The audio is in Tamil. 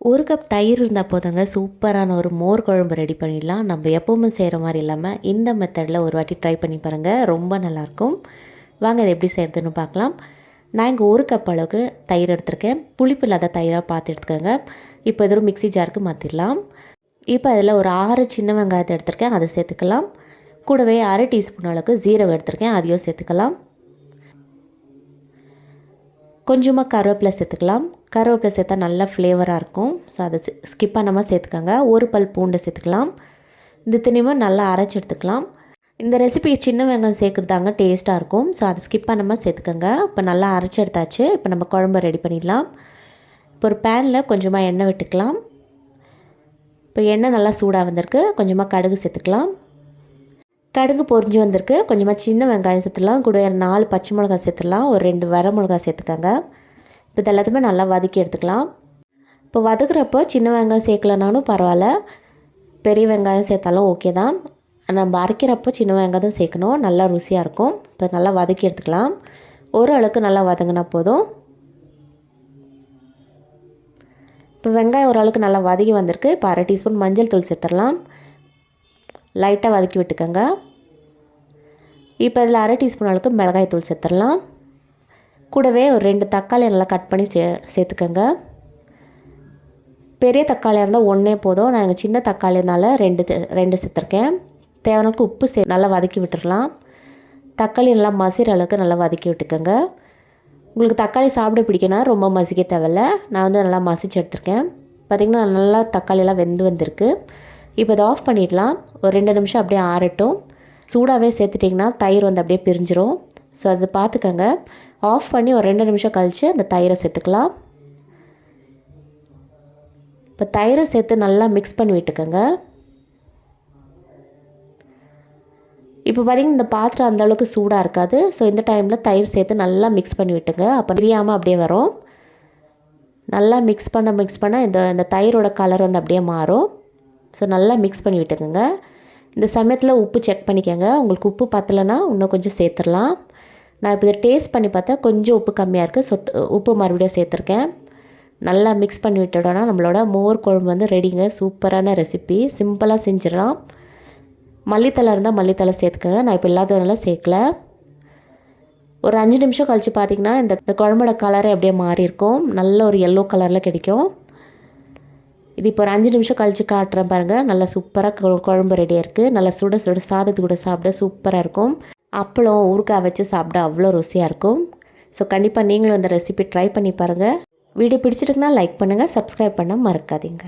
ஒரு கப் தயிர் இருந்தால் போதுங்க. சூப்பரான ஒரு மோர் குழம்பு ரெடி பண்ணிடலாம். நம்ம எப்போவுமே செய்கிற மாதிரி இல்லாமல் இந்த மெத்தடில் ஒரு வாட்டி ட்ரை பண்ணி பாருங்கள் ரொம்ப நல்லாயிருக்கும். வாங்க அதை எப்படி செய்கிறதுன்னு பார்க்கலாம். நான் இங்கே ஒரு கப் அளவுக்கு தயிர் எடுத்திருக்கேன். புளிப்பு இல்லாத தயிராக பார்த்து எடுத்துக்கோங்க. இப்போ எதிரும் மிக்ஸி ஜாருக்கு மாற்றிடலாம் இப்போ அதில் ஒரு ஆறு சின்ன வெங்காயத்தை எடுத்திருக்கேன். அதை சேர்த்துக்கலாம். கூடவே அரை டீஸ்பூன் அளவுக்கு ஜீரகம் எடுத்திருக்கேன். அதையும் சேர்த்துக்கலாம். கொஞ்சமாக கருவேப்பிலை சேர்த்துக்கலாம். கருவேப்பிலை சேர்த்தா நல்லா ஃப்ளேவராக இருக்கும். ஸோ அதை ஸ்கிப் பண்ணாமல் சேர்த்துக்கோங்க. ஒரு பல் பூண்டு சேர்த்துக்கலாம். இந்த தினிமும் நல்லா அரைச்சி எடுத்துக்கலாம். இந்த ரெசிபி சின்ன வெங்காயம் சேர்க்குறதாங்க டேஸ்ட்டாக இருக்கும். ஸோ அதை ஸ்கிப் பண்ணாமல் சேர்த்துக்கோங்க. இப்போ நல்லா அரைச்சி எடுத்தாச்சு. இப்போ நம்ம குழம்பு ரெடி பண்ணிடலாம். இப்போ ஒரு பேனில் கொஞ்சமாக எண்ணெய் விட்டுக்கலாம். இப்போ எண்ணெய் நல்லா சூடாக வந்திருக்கு. கொஞ்சமாக கடுகு சேர்த்துக்கலாம். கடுகு பொரிஞ்சு வந்திருக்கு. கொஞ்சமாக சின்ன வெங்காயம் சேர்த்துடலாம். கூட நாலு பச்சை மிளகாய் சேர்த்துடலாம். ஒரு ரெண்டு வர மிளகாய் சேர்த்துக்கோங்க. இப்போ இது எல்லாத்தையுமே நல்லா வதக்கி எடுத்துக்கலாம். இப்போ வதக்குறப்போ சின்ன வெங்காயம் சேர்க்கலனாலும் பரவாயில்ல. பெரிய வெங்காயம் சேர்த்தாலும் ஓகே தான். நம்ம அரைக்கிறப்போ சின்ன வெங்காயம் தான் சேர்க்கணும். நல்லா ருசியாக இருக்கும். இப்போ நல்லா வதக்கி எடுத்துக்கலாம். ஓரளவுக்கு நல்லா வதங்கினா போதும். இப்போ வெங்காயம் ஓரளவுக்கு நல்லா வதக்கி வந்திருக்கு. இப்போ அரை டீஸ்பூன் மஞ்சள் தூள் சேர்த்துடலாம். லைட்டாக வதக்கி விட்டுக்கோங்க. இப்போ இதில் அரை டீஸ்பூன் அளவுக்கு மிளகாய் தூள் சேர்த்துடலாம். கூடவே ஒரு ரெண்டு தக்காளி நல்லா கட் பண்ணி சே சேர்த்துக்கோங்க. பெரிய தக்காளியாக இருந்தால் ஒன்றே போதும். நான் எங்கள் சின்ன தக்காளினால ரெண்டு ரெண்டு சேர்த்துருக்கேன். தேவையான உப்பு சே நல்லா வதக்கி விட்டுடலாம் தக்காளி நல்லா மசிற அளவுக்கு நல்லா வதக்கி விட்டுக்கோங்க. உங்களுக்கு தக்காளி சாப்பிட பிடிக்குன்னா ரொம்ப மசிக்க தேவையில்ல. நான் வந்து நல்லா மசிச்சு எடுத்துருக்கேன். பார்த்திங்கன்னா நல்லா தக்காளியெல்லாம் வெந்து வந்திருக்கு. இப்போ இதை ஆஃப் பண்ணிடலாம். ஒரு ரெண்டு நிமிஷம் அப்படியே ஆறட்டும். சூடாகவே சேர்த்துட்டிங்கன்னா தயிர் வந்து அப்படியே பிரிஞ்சிரும். ஸோ அது பார்த்துக்கங்க. ஆஃப் பண்ணி ஒரு ரெண்டு நிமிஷம் கழித்து அந்த தயிரை சேர்த்துக்கலாம். இப்போ தயிரை சேர்த்து நல்லா மிக்ஸ் பண்ணி விட்டுக்கோங்க. இப்போ பார்த்திங்கன்னா இந்த பாத்திரம் அந்தளவுக்கு சூடாக இருக்காது. ஸோ இந்த டைமில் தயிர் சேர்த்து நல்லா மிக்ஸ் பண்ணி விட்டுங்க. அப்போ பிரியாமல் அப்படியே வரும். நல்லா மிக்ஸ் பண்ண மிக்ஸ் பண்ண இந்த இந்த தயிரோட கலர் வந்து அப்படியே மாறும். ஸோ நல்லா மிக்ஸ் பண்ணி விட்டுக்கோங்க. இந்த சமயத்தில் உப்பு செக் பண்ணிக்கோங்க. உங்களுக்கு உப்பு பத்தலைன்னா இன்னும் கொஞ்சம் சேர்த்துடலாம். நான் இப்போ இதை டேஸ்ட் பண்ணி பார்த்தா கொஞ்சம் உப்பு கம்மியாக இருக்குது சொத்து உப்பு மறுபடியும் சேர்த்துருக்கேன். நல்லா மிக்ஸ் பண்ணி விட்டுடோன்னா நம்மளோட மோர் குழம்பு வந்து ரெடிங்க சூப்பரான ரெசிபி சிம்பிளாக செஞ்சிடலாம். மல்லித்தலை இருந்தால் மல்லித்தலை சேர்த்துக்கங்க. நான் இப்போ இல்லாததுனால சேர்க்கல. ஒரு அஞ்சு நிமிஷம் கழித்து பார்த்திங்கன்னா இந்த குழம்போட கலரே அப்படியே மாறி இருக்கும். நல்ல ஒரு எல்லோ கலரில் கிடைக்கும். இது இப்போ ஒரு அஞ்சு நிமிஷம் கழித்து காட்டுறேன் பாருங்கள் நல்லா சூப்பராக குழம்பு ரெடியாக இருக்குது நல்லா சுட சுட சாதத்து கூட சாப்பிட சூப்பராக இருக்கும். அப்பளம் ஊறுகாய் வச்சு சாப்பிட அவ்வளோ ருசியாக இருக்கும். ஸோ கண்டிப்பாக நீங்களும் இந்த ரெசிபி ட்ரை பண்ணி பாருங்கள் வீடியோ பிடிச்சிருக்குன்னா லைக் பண்ணுங்கள் சப்ஸ்கிரைப் பண்ண மறக்காதீங்க.